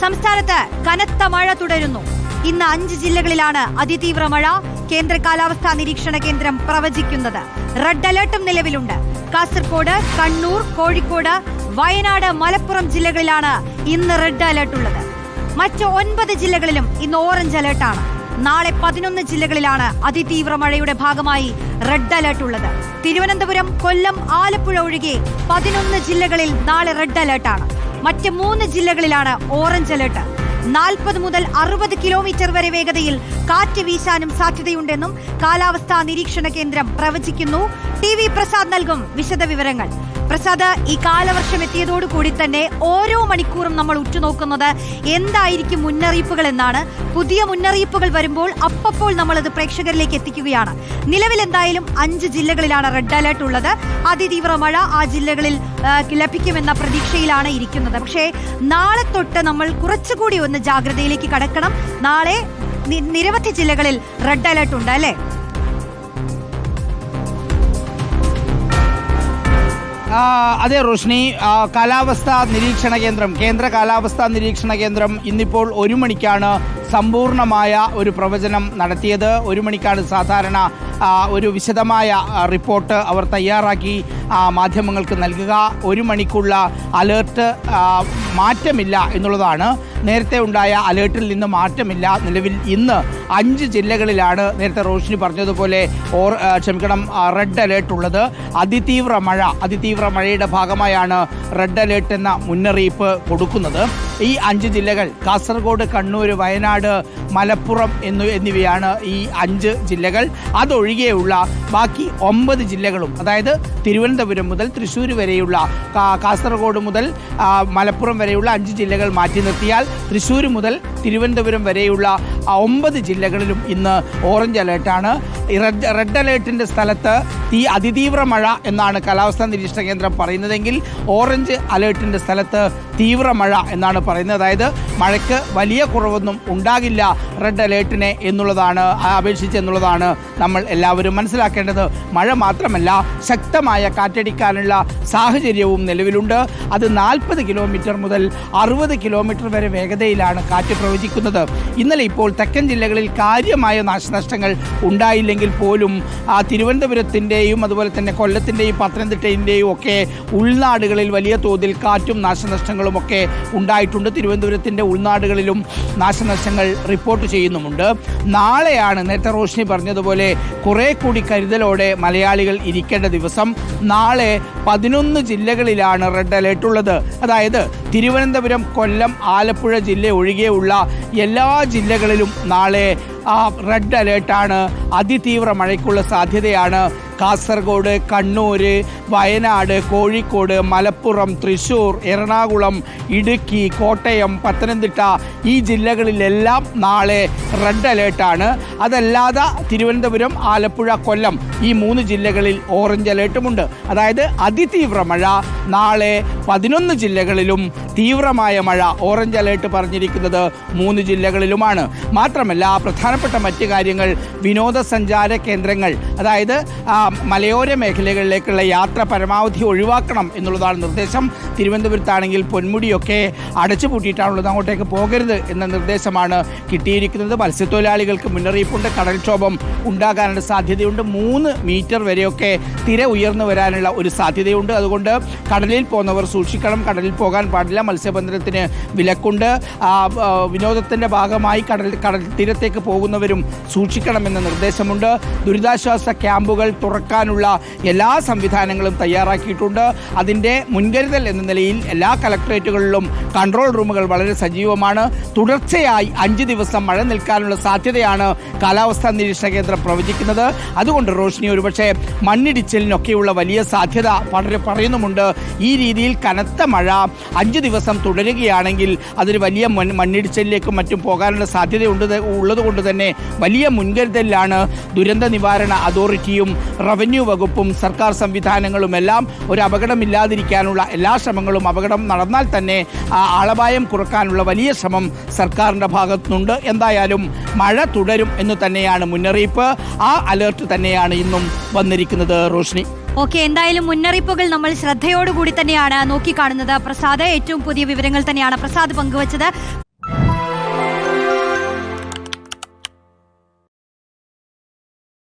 സംസ്ഥാനത്ത് കനത്ത മഴ തുടരുന്നു. ഇന്ന് അഞ്ച് ജില്ലകളിലാണ് അതിതീവ്ര മഴ കേന്ദ്ര കാലാവസ്ഥാ നിരീക്ഷണ കേന്ദ്രം പ്രവചിക്കുന്നത്. റെഡ് അലർട്ടും നിലവിലുണ്ട്. കാസർഗോഡ് കണ്ണൂർ കോഴിക്കോട് വയനാട് മലപ്പുറം ജില്ലകളിലാണ് ഇന്ന് റെഡ് അലർട്ട് ഉള്ളത്. മറ്റ് ഒൻപത് ജില്ലകളിലും ഇന്ന് ഓറഞ്ച് അലർട്ടാണ്. നാളെ പതിനൊന്ന് ജില്ലകളിലാണ് അതിതീവ്ര മഴയുടെ ഭാഗമായി റെഡ് അലർട്ട് ഉള്ളത്. തിരുവനന്തപുരം കൊല്ലം ആലപ്പുഴ ഒഴികെ പതിനൊന്ന് ജില്ലകളിൽ നാളെ റെഡ് അലർട്ടാണ്. മറ്റ് മൂന്ന് ജില്ലകളിലാണ് ഓറഞ്ച് അലർട്ട്. നാൽപ്പത് മുതൽ അറുപത് കിലോമീറ്റർ വരെ വേഗതയിൽ കാറ്റ് വീശാനും സാധ്യതയുണ്ടെന്നും കാലാവസ്ഥാ നിരീക്ഷണ കേന്ദ്രം പ്രവചിക്കുന്നു. ടി വി പ്രസാദ് നൽകും വിശദവിവരങ്ങൾ. പ്രസാദ് ഈ കാലവർഷം എത്തിയതോടുകൂടി തന്നെ ഓരോ മണിക്കൂറും നമ്മൾ ഉറ്റുനോക്കുന്നത് എന്തായിരിക്കും മുന്നറിയിപ്പുകൾ എന്നാണ്. പുതിയ മുന്നറിയിപ്പുകൾ വരുമ്പോൾ അപ്പപ്പോൾ നമ്മളത് പ്രേക്ഷകരിലേക്ക് എത്തിക്കുകയാണ്. നിലവിൽ എന്തായാലും അഞ്ച് ജില്ലകളിലാണ് റെഡ് അലർട്ട് ഉള്ളത്. അതിതീവ്ര മഴ ആ ജില്ലകളിൽ ലഭിക്കുമെന്ന പ്രതീക്ഷയിലാണ് ഇരിക്കുന്നത്. പക്ഷേ നാളെ തൊട്ട് നമ്മൾ കുറച്ചുകൂടി ഒന്ന് ജാഗ്രതയിലേക്ക് കടക്കണം. നാളെ നിരവധി ജില്ലകളിൽ റെഡ് അലർട്ട് ഉണ്ട് അല്ലേ? അതെ റോഷ്നി കാലാവസ്ഥാ നിരീക്ഷണ കേന്ദ്രം കേന്ദ്ര കാലാവസ്ഥാ നിരീക്ഷണ കേന്ദ്രം ഇന്നിപ്പോൾ ഒരു മണിക്കാണ് സമ്പൂർണമായ ഒരു പ്രവചനം നടത്തിയത്. ഒരു മണിക്കാണ് സാധാരണ ഒരു വിശദമായ റിപ്പോർട്ട് അവർ തയ്യാറാക്കി മാധ്യമങ്ങൾക്ക് നൽകുക. ഒരു മണിക്കുള്ള അലേർട്ട് മാറ്റമില്ല എന്നുള്ളതാണ്. നേരത്തെ ഉണ്ടായ അലേർട്ടിൽ നിന്ന് മാറ്റമില്ല. നിലവിൽ ഇന്ന് അഞ്ച് ജില്ലകളിലാണ് നേരത്തെ റോഷിനി പറഞ്ഞതുപോലെ ഓർ ക്ഷമിക്കണം റെഡ് അലേർട്ട് ഉള്ളത്. അതിതീവ്ര മഴ അതിതീവ്ര മഴയുടെ ഭാഗമായാണ് റെഡ് അലേർട്ട് എന്ന മുന്നറിയിപ്പ് കൊടുക്കുന്നത്. ഈ അഞ്ച് ജില്ലകൾ കാസർഗോഡ് കണ്ണൂർ വയനാട് മലപ്പുറം എന്നു എന്നിവയാണ് ഈ അഞ്ച് ജില്ലകൾ. അതൊഴികെയുള്ള ബാക്കി ഒമ്പത് ജില്ലകളും അതായത് തിരുവനന്തപുരം മുതൽ തൃശ്ശൂർ വരെയുള്ള കാസർഗോഡ് മുതൽ മലപ്പുറം വരെയുള്ള അഞ്ച് ജില്ലകൾ മാറ്റി നിർത്തിയാൽ തൃശ്ശൂർ മുതൽ തിരുവനന്തപുരം വരെയുള്ള ഒമ്പത് ജില്ലകളിലും ഇന്ന് ഓറഞ്ച് അലേർട്ടാണ് റെഡ് റെഡ് അലേർട്ടിന്റെ സ്ഥലത്ത് തീ അതിതീവ്ര മഴ എന്നാണ് കാലാവസ്ഥാ നിരീക്ഷണ കേന്ദ്രം പറയുന്നതെങ്കിൽ ഓറഞ്ച് അലേർട്ടിന്റെ സ്ഥലത്ത് തീവ്ര മഴ എന്നാണ് പറയുന്നത്. അതായത് മഴയ്ക്ക് വലിയ കുറവൊന്നും ഉണ്ടാകില്ല റെഡ് അലേർട്ടിനെ എന്നുള്ളതാണ് ആ, അപേക്ഷിച്ച് എന്നുള്ളതാണ് നമ്മൾ എല്ലാവരും മനസ്സിലാക്കേണ്ടത്. മഴ മാത്രമല്ല ശക്തമായ കാറ്റടിക്കാനുള്ള സാഹചര്യവും നിലവിലുണ്ട്. അത് നാൽപ്പത് കിലോമീറ്റർ മുതൽ അറുപത് കിലോമീറ്റർ വരെ വേഗതയിലാണ് കാറ്റ് പ്രവചിക്കുന്നത്. ഇന്നലെ ഇപ്പോൾ തെക്കൻ ജില്ലകളിൽ കാര്യമായ നാശനഷ്ടങ്ങൾ ഉണ്ടായില്ലെങ്കിൽ പോലും ആ തിരുവനന്തപുരത്തിന്റെയും അതുപോലെ തന്നെ കൊല്ലത്തിന്റെയും പത്തനംതിട്ടയിന്റെയും ഒക്കെ ഉൾനാടുകളിൽ വലിയ തോതിൽ കാറ്റും നാശനഷ്ടങ്ങളും ഒക്കെ ഉണ്ടായിട്ടുണ്ട്. തിരുവനന്തപുരത്തിന്റെ ഉൾനാടുകളിലും നാശനഷ്ടങ്ങൾ റിപ്പോർട്ട് ചെയ്യുന്നുമുണ്ട്. നാളെയാണ് നേരത്തെ റോഷിനി പറഞ്ഞതുപോലെ കുറേ കൂടി കരുതലോടെ മലയാളികൾ ഇരിക്കേണ്ട ദിവസം. നാളെ പതിനൊന്ന് ജില്ലകളിലാണ് റെഡ് അലേർട്ട് ഉള്ളത്. അതായത് തിരുവനന്തപുരം കൊല്ലം ആലപ്പുഴ ജില്ല ഒഴികെയുള്ള എല്ലാ ജില്ലകളിലും നാളെ റെഡ് അലേർട്ടാണ് അതിതീവ്ര മഴയ്ക്കുള്ള സാധ്യതയാണ്. കാസർഗോഡ് കണ്ണൂർ വയനാട് കോഴിക്കോട് മലപ്പുറം തൃശ്ശൂർ എറണാകുളം ഇടുക്കി കോട്ടയം പത്തനംതിട്ട ഈ ജില്ലകളിലെല്ലാം നാളെ റെഡ് അലേർട്ടാണ്. അതല്ലാതെ തിരുവനന്തപുരം ആലപ്പുഴ കൊല്ലം ഈ മൂന്ന് ജില്ലകളിൽ ഓറഞ്ച് അലേർട്ടുമുണ്ട്. അതായത് അതിതീവ്ര മഴ നാളെ പതിനൊന്ന് ജില്ലകളിലും തീവ്രമായ മഴ ഓറഞ്ച് അലേർട്ട് പറഞ്ഞിരിക്കുന്നത് മൂന്ന് ജില്ലകളിലുമാണ്. മാത്രമല്ല പ്രധാനപ്പെട്ട മറ്റ് കാര്യങ്ങൾ വിനോദസഞ്ചാര കേന്ദ്രങ്ങൾ അതായത് മലയോര മേഖലകളിലേക്കുള്ള യാത്ര പരമാവധി ഒഴിവാക്കണം എന്നുള്ളതാണ് നിർദ്ദേശം. തിരുവനന്തപുരത്താണെങ്കിൽ പൊന്മുടിയൊക്കെ അടച്ചു പൂട്ടിയിട്ടാണുള്ളത്. അങ്ങോട്ടേക്ക് പോകരുത് എന്ന നിർദ്ദേശമാണ് കിട്ടിയിരിക്കുന്നത്. മത്സ്യത്തൊഴിലാളികൾക്ക് മുന്നറിയിപ്പുണ്ട്. കടൽക്ഷോഭം ഉണ്ടാകാനുള്ള സാധ്യതയുണ്ട്. മൂന്ന് മീറ്റർ വരെയൊക്കെ തിര ഉയർന്നു വരാനുള്ള ഒരു സാധ്യതയുണ്ട്. അതുകൊണ്ട് കടലിൽ പോകുന്നവർ സൂക്ഷിക്കണം. കടലിൽ പോകാൻ പാടില്ല. മത്സ്യബന്ധനത്തിന് വിലക്കുണ്ട്. വിനോദത്തിന്റെ ഭാഗമായി കടൽ കടൽ തീരത്തേക്ക് പോകുന്നവരും സൂക്ഷിക്കണമെന്ന നിർദ്ദേശമുണ്ട്. ദുരിതാശ്വാസ ക്യാമ്പുകൾ തുറക്കാനുള്ള എല്ലാ സംവിധാനങ്ങളും തയ്യാറാക്കിയിട്ടുണ്ട്. അതിന്റെ മുൻകരുതൽ എന്ന നിലയിൽ എല്ലാ കലക്ട്രേറ്റുകളിലും കൺട്രോൾ റൂമുകൾ വളരെ സജീവമാണ്. തുടർച്ചയായി അഞ്ച് ദിവസം മഴ നിൽക്കാനുള്ള സാധ്യതയാണ് കാലാവസ്ഥാ നിരീക്ഷണ കേന്ദ്രം പ്രവചിക്കുന്നത്. അതുകൊണ്ട് റോഷിനി ഒരുപക്ഷെ മണ്ണിടിച്ചിലിനൊക്കെയുള്ള വലിയ സാധ്യത വളരെ പറയുന്നുമുണ്ട്. ഈ രീതിയിൽ കനത്ത മഴ അഞ്ച് ദിവസം തുടരുകയാണെങ്കിൽ അതൊരു വലിയ മണ്ണിടിച്ചിലിലേക്കും മറ്റും പോകാനുള്ള സാധ്യത ഉള്ളത് ഉള്ളതുകൊണ്ട് തന്നെ വലിയ മുൻകരുതലിലാണ് ദുരന്ത നിവാരണ അതോറിറ്റിയും റവന്യൂ വകുപ്പും സർക്കാർ സംവിധാനങ്ങളുമെല്ലാം ഒരു അപകടമില്ലാതിരിക്കാനുള്ള എല്ലാ ശ്രമങ്ങളും അപകടം നടന്നാൽ തന്നെ ആ ആളപായം കുറക്കാനുള്ള വലിയ ശ്രമം സർക്കാരിന്റെ ഭാഗത്തുനിന്നുണ്ട്. എന്തായാലും മഴ തുടരും എന്ന് തന്നെയാണ് മുന്നറിയിപ്പ്. ആ അലേർട്ട് തന്നെയാണ് ഇന്നും വന്നിരിക്കുന്നത് റോഷ്നി. ഓക്കെ എന്തായാലും മുന്നറിയിപ്പുകൾ നമ്മൾ ശ്രദ്ധയോടുകൂടി തന്നെയാണ് നോക്കിക്കാണുന്നത്. പ്രസാദ് ഏറ്റവും പുതിയ വിവരങ്ങൾ തന്നെയാണ് പ്രസാദ് പങ്കുവച്ചത്.